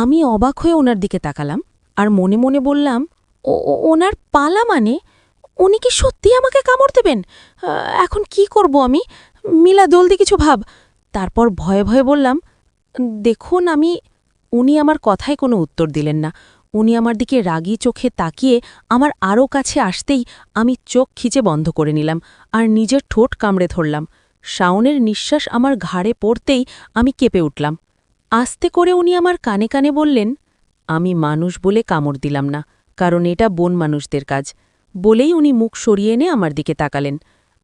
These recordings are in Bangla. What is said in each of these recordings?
আমি অবাক হয়ে ওনার দিকে তাকালাম আর মনে মনে বললাম, ও ওনার পালা মানে? উনি কি সত্যি আমাকে কামড় দেবেন? এখন কি করব আমি? মিলা, জলদি কিছু ভাব। তারপর ভয়ে ভয়ে বললাম, দেখুন আমি, উনি আমার কথায় কোনো উত্তর দিলেন না। উনি আমার দিকে রাগী চোখে তাকিয়ে আমার আরও কাছে আসতেই আমি চোখ খিচে বন্ধ করে নিলাম আর নিজের ঠোঁট কামড়ে ধরলাম। শাওনের নিঃশ্বাস আমার ঘাড়ে পড়তেই আমি কেঁপে উঠলাম। আস্তে করে উনি আমার কানে কানে বললেন, আমি মানুষ বলে কামড় দিলাম না, কারণ এটা বন মানুষদের কাজ। বলেই উনি মুখ সরিয়ে এনে আমার দিকে তাকালেন।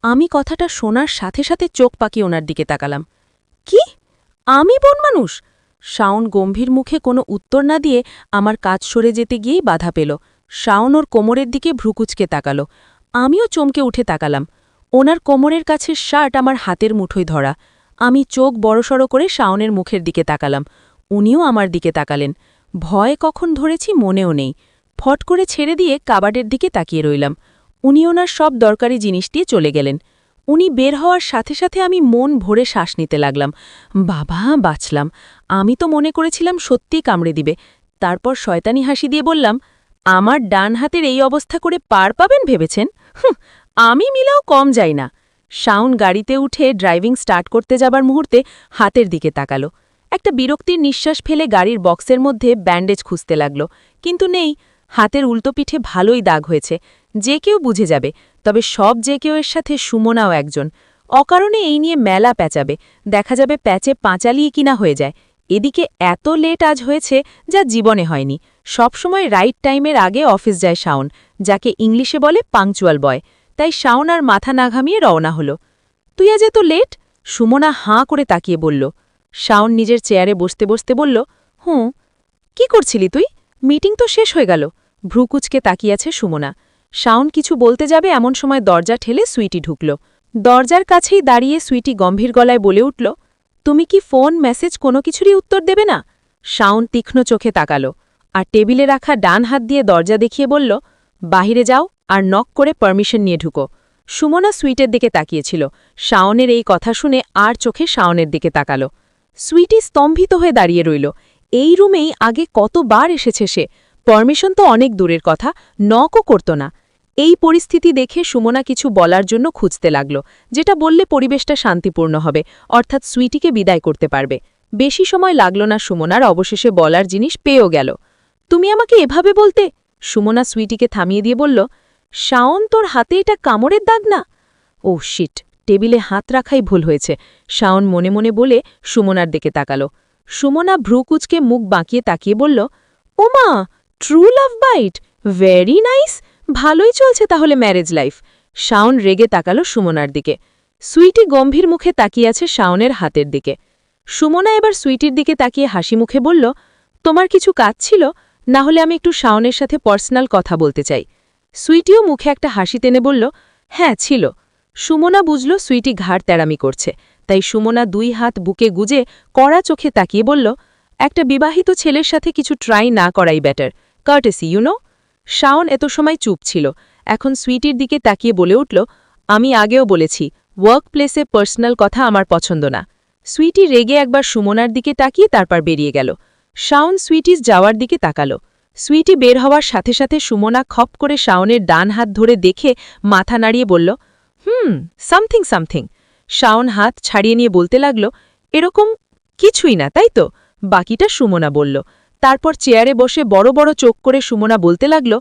আমি কথাটা শোনার সাথে সাথে চোখ পাকি ওনার দিকে তাকালাম। কি? আমি বন মানুষ? শাওন গম্ভীর মুখে কোনো উত্তর না দিয়ে আমার কাজ সরে যেতে গিয়েই বাধা পেল। শাওন ওর কোমরের দিকে ভ্রুকুচকে তাকালো। আমিও চমকে উঠে তাকালাম। ওনার কোমরের কাছে শার্ট আমার হাতের মুঠোয় ধরা। আমি চোখ বড়সড় করে শাওনের মুখের দিকে তাকালাম। উনিও আমার দিকে তাকালেন। ভয় কখন ধরেছি মনেও নেই। ফট করে ছেড়ে দিয়ে কাবাডের দিকে তাকিয়ে রইলাম। উনি ওনার সব দরকারি জিনিস দিয়ে চলে গেলেন। উনি বের হওয়ার সাথে সাথে আমি মন ভরে শ্বাস নিতে লাগলাম। বাবা, বাঁচলাম। আমি তো মনে করেছিলাম সত্যিই কামড়ে দিবে। তারপর শয়তানি হাসি দিয়ে বললাম, আমার ডান হাতের এই অবস্থা করে পার পাবেন ভেবেছেন? আমি মিলাও কম যাই না। শাউন গাড়িতে উঠে ড্রাইভিং স্টার্ট করতে যাবার মুহূর্তে হাতের দিকে তাকালো। একটা বিরক্তির নিঃশ্বাস ফেলে গাড়ির বক্সের মধ্যে ব্যান্ডেজ খুঁজতে লাগল। কিন্তু নেই, হাতের উল্টো পিঠে ভালোই দাগ হয়েছে। যে কেউ বুঝে যাবে, তবে সব যে কেউ এর সাথে সুমনাও একজন। অকারণে এই নিয়ে মেলা প্যাচাবে। দেখা যাবে প্যাচে পাঁচালিয়ে কিনা হয়ে যায়। এদিকে এত লেট আজ হয়েছে যা জীবনে হয়নি। সবসময় রাইট টাইমের আগে অফিস যায় শাওন, যাকে ইংলিশে বলে পাংচুয়াল বয়। তাই শাওন আর মাথা না ঘামিয়ে রওনা হলো। তুই আজ এত লেট? সুমনা হাঁ করে তাকিয়ে বলল। শাওন নিজের চেয়ারে বসতে বসতে বলল, হুঁ, কি করছিলি তুই? মিটিং তো শেষ হয়ে গেল। ভ্রুকুচকে তাকিয়াছে সুমনা। শাওন কিছু বলতে যাবে এমন সময় দরজা ঠেলে সুইটি ঢুকল। দরজার কাছেই দাঁড়িয়ে সুইটি গম্ভীর গলায় বলে উঠল, তুমি কি ফোন, মেসেজ কোনো কিছুরই উত্তর দেবে না? শাওন তীক্ষ্ণ চোখে তাকালো আর টেবিলে রাখা ডান হাত দিয়ে দরজা দেখিয়ে বলল, বাহিরে যাও। আর নক করে পারমিশন নিয়ে ঢুকো। সুমনা সুইটের দিকে তাকিয়েছিল। শাওনের এই কথা শুনে আর চোখে শাওনের দিকে তাকালো। সুইটি স্তম্ভিত হয়ে দাঁড়িয়ে রইল। এই রুমেই আগে কতবার এসেছে সে? পারমিশন তো অনেক দূরের কথা, নকও করত না। এই পরিস্থিতি দেখে সুমনা কিছু বলার জন্য খুঁজতে লাগল, যেটা বললে পরিবেশটা শান্তিপূর্ণ হবে, অর্থাৎ সুইটিকে বিদায় করতে পারবে। বেশি সময় লাগল না সুমনার, অবশেষে বলার জিনিস পেয়েও গেল। তুমি আমাকে এভাবে বলতে? সুমনা সুইটিকে থামিয়ে দিয়ে বলল শাওন তোর হাতে এটা কামড়ের দাগ না? ও, শিট, টেবিলে হাত রাখাই ভুল হয়েছে। শাওন মনে মনে বলে সুমনার দিকে তাকালো। সুমনা ভ্রুকুচকে মুখ বাঁকিয়ে তাকিয়ে বলল, ওমা true love bite very nice ভালোই চলছে তাহলে ম্যারেজ লাইফ শাওন রেগে তাকালো সুমনার দিকে। সুইটি গম্ভীর মুখে তাকিয়ে আছে শাওনের হাতের দিকে। সুমনা এবার সুইটির দিকে তাকিয়ে হাসি মুখে বলল, তোমার কিছু কাজ ছিল? না হলে আমি একটু শাওনের সাথে পার্সোনাল কথা বলতে চাই। সুইটিও মুখে একটা হাসি টেনে বলল হ্যাঁ ছিল। সুমনা বুঝল সুইটি ঘাড় তেরামি করছে। তাই সুমনা দুই হাত বুকে গুজে কড়া চোখে তাকিয়ে বলল, একটা বিবাহিত ছেলের সাথে কিছু ট্রাই না করাই বেটার কার্টেসি ইউনো শাওন এত সময় চুপ ছিল। এখন সুইটির দিকে তাকিয়ে বলে উঠল, আমি আগেও বলেছি ওয়ার্ক প্লেসে পার্সোনাল কথা আমার পছন্দ না। সুইটি রেগে একবার সুমনার দিকে তাকিয়ে তারপর বেরিয়ে গেল। শাওন সুইটিস যাওয়ার দিকে তাকালো। সুইটি বের হওয়ার সাথে সাথে সুমনা খপ করে শাওনের ডান হাত ধরে দেখে মাথা নাড়িয়ে বলল, হুম, সামথিং সামথিং। শাওন হাত ছাড়িয়ে নিয়ে বলতে লাগল, এরকম কিছুই না, তাই তো? বাকিটা সুমনা বলল। তারপর চেয়ারে বসে বড় বড় চোখ করে সুমনা বলতে লাগল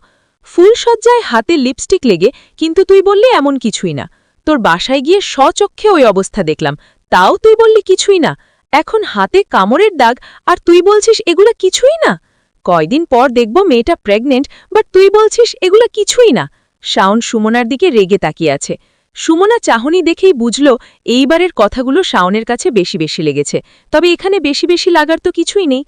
ফুলসজ্জায় হাতে লিপস্টিক লেগে কিন্তু তুই বললি এমন কিছুই না। তোর বাসায় গিয়ে স্বচক্ষে ওই অবস্থা দেখলাম, তাও তুই বললি কিছুই না। এখন হাতে কামড়ের দাগ আর তুই বলছিস এগুলা কিছুই না? কয়দিন পর দেখব মেয়েটা প্রেগনেন্ট বাট তুই বলছিস এগুলা কিছুই না। শাওন সুমনার দিকে রেগে তাকিয়ে আছে। সুমনা চাহনি দেখেই বুঝল এইবারের কথাগুলো শাওনের কাছে বেশি বেশি লেগেছে। তবে এখানে বেশি বেশি লাগার তো কিছুই নেই।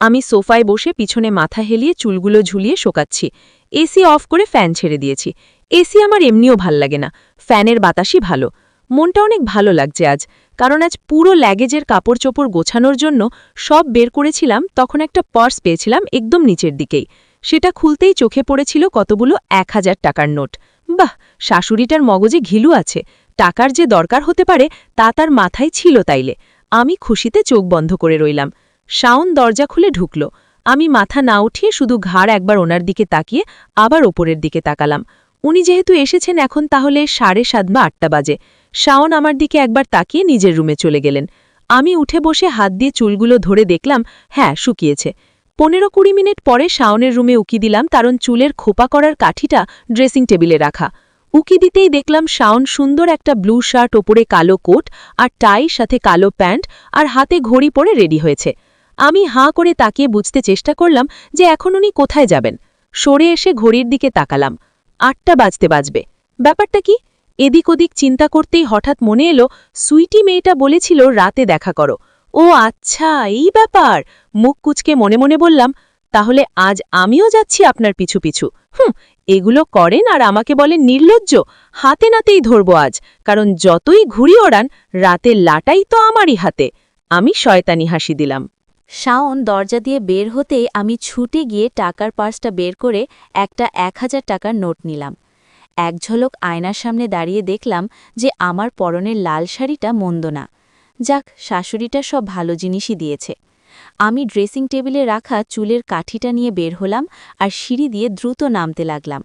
আমি সোফায় বসে পিছনে মাথা হেলিয়ে চুলগুলো ঝুলিয়ে শোকাচ্ছি। এসি অফ করে ফ্যান ছেড়ে দিয়েছি। এসি আমার এমনিও ভালো লাগে না। ফ্যানের বাতাসই ভালো। মনটা অনেক ভালো লাগছে আজ, কারণ আজ পুরো ল্যাগেজের কাপড় চোপড় গোছানোর জন্য সব বের করেছিলাম, তখন একটা পার্স পেয়েছিলাম একদম নিচের দিকেই। সেটা খুলতেই চোখে পড়েছিল কতগুলো এক হাজার টাকার নোট। বাহ, শাশুড়িটার মগজে ঘিলু আছে, টাকার যে দরকার হতে পারে তা তার মাথায় ছিল তাইলে। আমি খুশিতে চোখ বন্ধ করে রইলাম। শাওন দরজা খুলে ঢুকল। আমি মাথা না উঠিয়ে শুধু ঘাড় একবার ওনার দিকে তাকিয়ে আবার ওপরের দিকে তাকালাম। উনি যেহেতু এসেছেন এখন তাহলে সাড়ে সাত বা আটটা বাজে। শাওন আমার দিকে একবার তাকিয়ে নিজের রুমে চলে গেলেন। আমি উঠে বসে হাত দিয়ে চুলগুলো ধরে দেখলাম হ্যাঁ শুকিয়েছে। পনেরো কুড়ি মিনিট পরে শাওনের রুমে উকি দিলাম, কারণ চুলের খোপা করার কাঠিটা ড্রেসিং টেবিলে রাখা। উকি দিতেই দেখলাম শাওন সুন্দর একটা ব্লু শার্ট, ওপরে কালো কোট আর টাই, সাথে কালো প্যান্ট আর হাতে ঘড়ি পরে রেডি হয়েছে। আমি হাঁ করে তাকিয়ে বুঝতে চেষ্টা করলাম যে এখন উনি কোথায় যাবেন। সরে এসে ঘড়ির দিকে তাকালাম। আটটা বাজতে বাজবে। ব্যাপারটা কি? এদিক ওদিক চিন্তা করতেই হঠাৎ মনে এলো, সুইটি মেয়েটা বলেছিল রাতে দেখা করো। ও আচ্ছা এই ব্যাপার। মুখ কুচকে মনে মনে বললাম, তাহলে আজ আমিও যাচ্ছি আপনার পিছু পিছু। হুম, এগুলো করেন আর আমাকে বলেন নির্লজ্জ। হাতে নাতেই ধরব আজ, কারণ যতই ঘুরি ওড়ান রাতের লাটাই তো আমারই হাতে। আমি শয়তানি হাসি দিলাম। শাওন দরজা দিয়ে বের হতেই আমি ছুটে গিয়ে টাকার পার্সটা বের করে একটা এক হাজার টাকার নোট নিলাম। এক ঝলক আয়নার সামনে দাঁড়িয়ে দেখলাম যে আমার পরনের লাল শাড়িটা মন্দ না। যাক, শাশুড়িটা সব ভালো জিনিসই দিয়েছে। আমি ড্রেসিং টেবিলে রাখা চুলের কাঠিটা নিয়ে বের হলাম আর সিঁড়ি দিয়ে দ্রুত নামতে লাগলাম।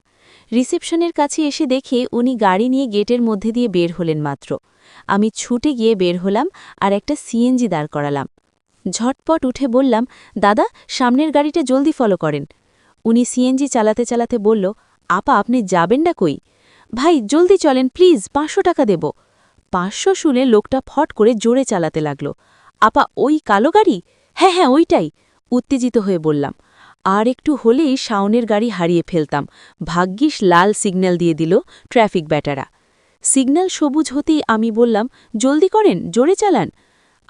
রিসেপশনের কাছে এসে দেখে উনি গাড়ি নিয়ে গেটের মধ্যে দিয়ে বের হলেন মাত্র। আমি ছুটে গিয়ে বের হলাম আর একটা সিএনজি দাঁড় করালাম। ঝটপট উঠে বললাম, দাদা, সামনের গাড়িটা জলদি ফলো করেন। উনি সিএনজি চালাতে চালাতে বলল আপা, আপনি যাবেন না কই? ভাই, জলদি চলেন, প্লিজ, পাঁচশো টাকা দেব। পাঁচশো শুনে লোকটা ফট করে জোরে চালাতে লাগল। আপা, ওই কালো গাড়ি? হ্যাঁ হ্যাঁ ওইটাই। উত্তেজিত হয়ে বললাম, আর একটু হলেই শাওনের গাড়ি হারিয়ে ফেলতাম। ভাগ্যিস লাল সিগন্যাল দিয়ে দিল ট্রাফিক ব্যাটারা। সিগন্যাল সবুজ হতেই আমি বললাম, জলদি করেন, জোরে চালান।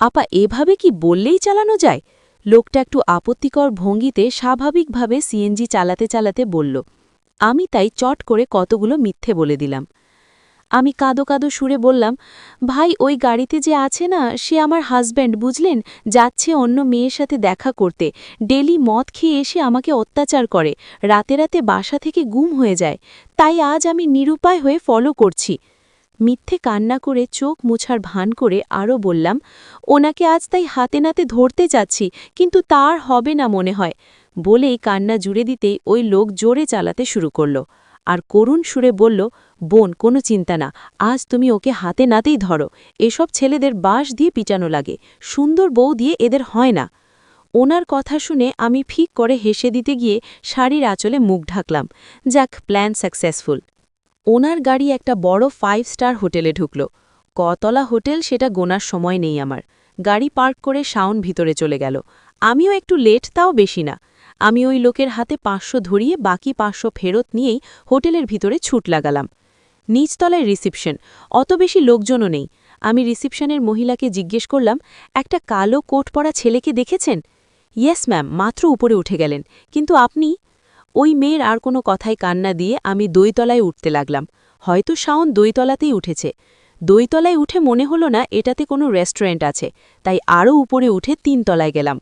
আপা, এভাবে কি বললেই চালানো যায়? লোকটা একটু আপত্তিকর ভঙ্গিতে স্বাভাবিকভাবে সিএনজি চালাতে চালাতে বলল আমি তাই চট করে কতগুলো মিথ্যে বলে দিলাম। আমি কাঁদো কাঁদো সুরে বললাম, ভাই, ওই গাড়িতে যে আছে না, সে আমার হাজব্যান্ড বুঝলেন? যাচ্ছে অন্য মেয়ের সাথে দেখা করতে। ডেলি মদ খেয়ে এসে আমাকে অত্যাচার করে। রাতে রাতে বাসা থেকে গুম হয়ে যায়। তাই আজ আমি নিরুপায় হয়ে ফলো করছি। মিথ্যে কান্না করে চোখ মুছার ভান করে আরও বললাম, ওনাকে আজ তাই হাতে নাতে ধরতে যাচ্ছি, কিন্তু তার হবে না মনে হয়। বলেই কান্না জুড়ে দিতেই ওই লোক জোরে চালাতে শুরু করল। আর করুণ সুরে বলল, বোন, কোনো চিন্তা না, আজ তুমি ওকে হাতে নাতেই ধরো। এসব ছেলেদের বাঁশ দিয়ে পিটানো লাগে, সুন্দর বউ দিয়ে এদের হয় না। ওনার কথা শুনে আমি ফিক করে হেসে দিতে গিয়ে শাড়ির আঁচলে মুখ ঢাকলাম। যাক, প্ল্যান সাকসেসফুল। ওনার গাড়ি একটা বড় ফাইভ স্টার হোটেলে ঢুকল। কতলা হোটেল সেটা গোনার সময় নেই আমার। গাড়ি পার্ক করে শাওন ভিতরে চলে গেল। আমিও একটু লেট, তাও বেশি না। আমি ওই লোকের হাতে পাঁচশো ধরিয়ে বাকি পাঁচশো ফেরত নিয়েই হোটেলের ভিতরে ছুট লাগালাম। নিচতলায় রিসিপশন। অত বেশি লোকজনও নেই। আমি রিসিপশনের মহিলাকে জিজ্ঞেস করলাম, একটা কালো কোট পরা ছেলেকে দেখেছেন? ইয়েস, ম্যাম, মাত্র উপরে উঠে গেলেন। কিন্তু আপনি? ওই মেয়ের আর কোনো কথায় কান্না দিয়ে আমি দইতলায় উঠতে লাগলাম। হয়তো শাওন দইতলাতেই উঠেছে। দইতলায় উঠে মনে হলো না এটাতে কোনো রেস্টুরেন্ট আছে। তাই আরও উপরে উঠে তিনতলায় গেলাম।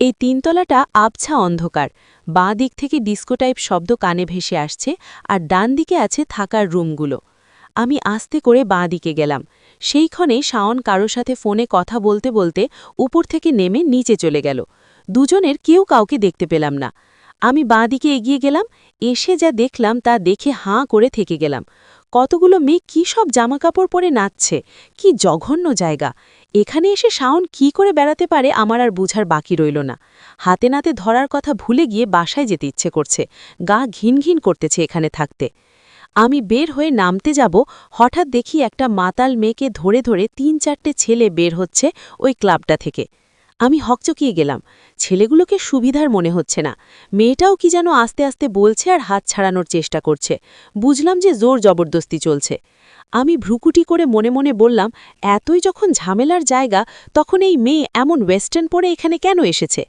এই তিনতলাটা আবছা অন্ধকার। বাঁ দিক থেকে ডিস্কো টাইপ শব্দ কানে ভেসে আসছে আর ডান দিকে আছে থাকার রুমগুলো। আমি আস্তে করে বাঁ দিকে গেলাম। সেইক্ষণে শাওন কারও সাথে ফোনে কথা বলতে বলতে উপর থেকে নেমে নিচে চলে গেল। দুজনের কেউ কাউকে দেখতে পেলাম না। আমি বাঁ দিকে এগিয়ে গেলাম, এসে যা দেখলাম তা দেখে হাঁ করে থেকে গেলাম। কতগুলো মেয়ে কী সব জামাকাপড় পরে নাচছে, কি জঘন্য জায়গা। এখানে এসে শাওন কি করে বেড়াতে পারে আমার আর বুঝার বাকি রইল না। হাতে নাতে ধরার কথা ভুলে গিয়ে বাসায় যেতে ইচ্ছে করছে, গা ঘিন ঘিন করতেছে এখানে থাকতে। আমি বের হয়ে নামতে যাব, হঠাৎ দেখি একটা মাতাল মেয়েকে ধরে ধরে তিন চারটে ছেলে বের হচ্ছে ওই ক্লাবটা থেকে। আমি হকচকিয়ে গেলাম। ছেলেগুলোকে সুবিধার মনে হচ্ছে না। মেয়েটাও কি যেন আস্তে আস্তে বলছে আর হাত ছাড়ানোর চেষ্টা করছে। বুঝলাম যে জোর জবরদস্তি চলছে। আমি ভ্রুকুটি করে মনে মনে বললাম, এতই যখন ঝামেলার জায়গা, তখন এই মেয়ে এমন ওয়েস্টার্ন পরে এখানে কেন এসেছে?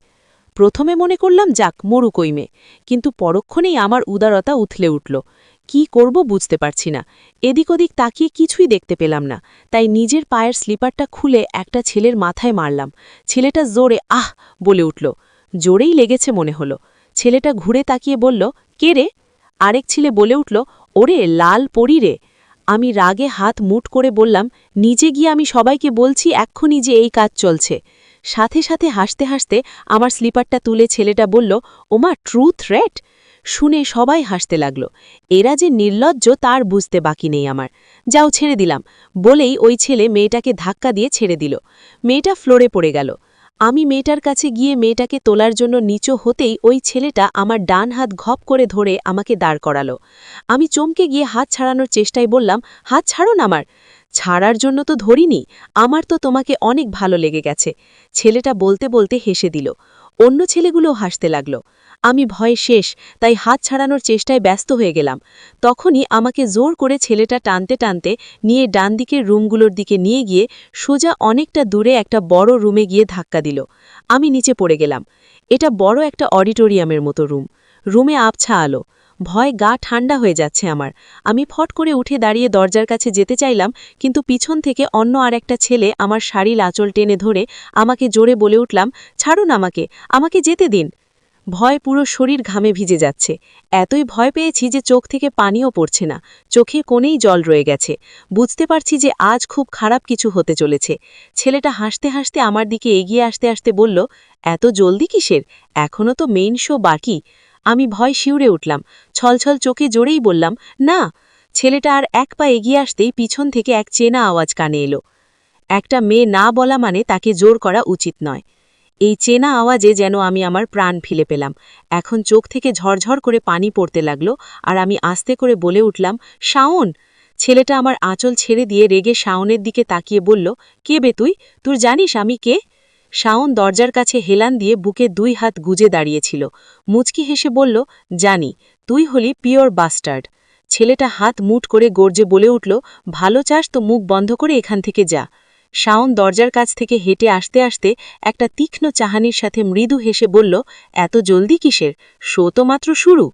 প্রথমে মনে করলাম, যাক, মরুকই মেয়ে। কিন্তু পরক্ষণেই আমার উদারতা উথলে উঠল। কি করব বুঝতে পারছি না। এদিক ওদিক তাকিয়ে কিছুই দেখতে পেলাম না। তাই নিজের পায়ের স্লিপারটা খুলে একটা ছেলের মাথায় মারলাম। ছেলেটা জোরে আহ! বলে উঠল। জোরেই লেগেছে মনে হলো। ছেলেটা ঘুরে তাকিয়ে বলল, কে রে? আরেক ছেলে বলে উঠল, ওরে লাল পরি রে। আমি রাগে হাত মুট করে বললাম, নিজে গিয়ে আমি সবাইকে বলছি এক্ষুনি যে এই কাজ চলছে। সাথে সাথে হাসতে হাসতে আমার স্লিপারটা তুলে ছেলেটা বলল, ওমা ট্রু থ্রেট শুনে সবাই হাসতে লাগল। এরা যে নির্লজ্জ তার বুঝতে বাকি নেই আমার। যাও ছেড়ে দিলাম। বলেই ওই ছেলে মেয়েটাকে ধাক্কা দিয়ে ছেড়ে দিল। মেয়েটা ফ্লোরে পড়ে গেল। আমি মেয়েটার কাছে গিয়ে মেয়েটাকে তোলার জন্য নিচু হতেই ওই ছেলেটা আমার ডান হাত ঘপ করে ধরে আমাকে দাঁড় করালো। আমি চমকে গিয়ে হাত ছাড়ানোর চেষ্টায় বললাম, হাত ছাড়ুন আমার। ছাড়ার জন্য তো ধরিনি, আমার তো তোমাকে অনেক ভালো লেগে গেছে। ছেলেটা বলতে বলতে হেসে দিল। অন্য ছেলেগুলোও হাসতে লাগল। আমি ভয়ে শেষ, তাই হাত ছাড়ানোর চেষ্টায় ব্যস্ত হয়ে গেলাম। তখনই আমাকে জোর করে ছেলেটা টানতে টানতে নিয়ে ডান দিকের রুমগুলোর দিকে নিয়ে গিয়ে সোজা অনেকটা দূরে একটা বড় রুমে গিয়ে ধাক্কা দিল। আমি নিচে পড়ে গেলাম। এটা বড় একটা অডিটোরিয়ামের মতো রুম। রুমে আবছা আলো। ভয় গা ঠান্ডা হয়ে যাচ্ছে আমার। আমি ফট করে উঠে দাঁড়িয়ে দরজার কাছে যেতে চাইলাম, কিন্তু পিছন থেকে অন্য আর একটা ছেলে আমার শাড়ির আঁচল টেনে ধরে আমাকে জোরে বলে উঠলাম, ছাড়ুন আমাকে আমাকে যেতে দিন। ভয় পুরো শরীর ঘামে ভিজে যাচ্ছে। এতই ভয় পেয়েছি যে চোখ থেকে পানিও পড়ছে না, চোখে কোণেই জল রয়ে গেছে। বুঝতে পারছি যে আজ খুব খারাপ কিছু হতে চলেছে। ছেলেটা হাসতে হাসতে আমার দিকে এগিয়ে আসতে আসতে বলল, এত জলদি কিসের? এখনও তো মেইন শো বাকি। আমি ভয় শিউরে উঠলাম। ছলছল চোখে জোরেই বললাম, না। ছেলেটা আর এক পা এগিয়ে আসতেই পিছন থেকে এক চেনা আওয়াজ কানে এলো। একটা মেয়ে না বলা মানে তাকে জোর করা উচিত নয়। এই চেনা আওয়াজে যেন আমি আমার প্রাণ ফিলে পেলাম। এখন চোখ থেকে ঝরঝর করে পানি পড়তে লাগল আর আমি আস্তে করে বলে উঠলাম, শাওন! ছেলেটা আমার আঁচল ছেড়ে দিয়ে রেগে শাওনের দিকে তাকিয়ে বলল, কে বে তুই? তোর জানিস আমি কে? শাওন দরজার কাছে হেলান দিয়ে বুকে দুই হাত গুজে দাঁড়িয়েছিল। মুচকি হেসে বলল, জানি, তুই হলি পিওর বাস্টার্ড। ছেলেটা হাত মুট করে গর্জে বলে উঠল, ভালো চাস তো মুখ বন্ধ করে এখান থেকে যা। শাওন দরজার কাছ থেকে হেঁটে আসতে আসতে একটা তীক্ষ্ণ চাহানির সাথে মৃদু হেসে বলল, এত জলদি কিসের? শো তো মাত্র শুরু।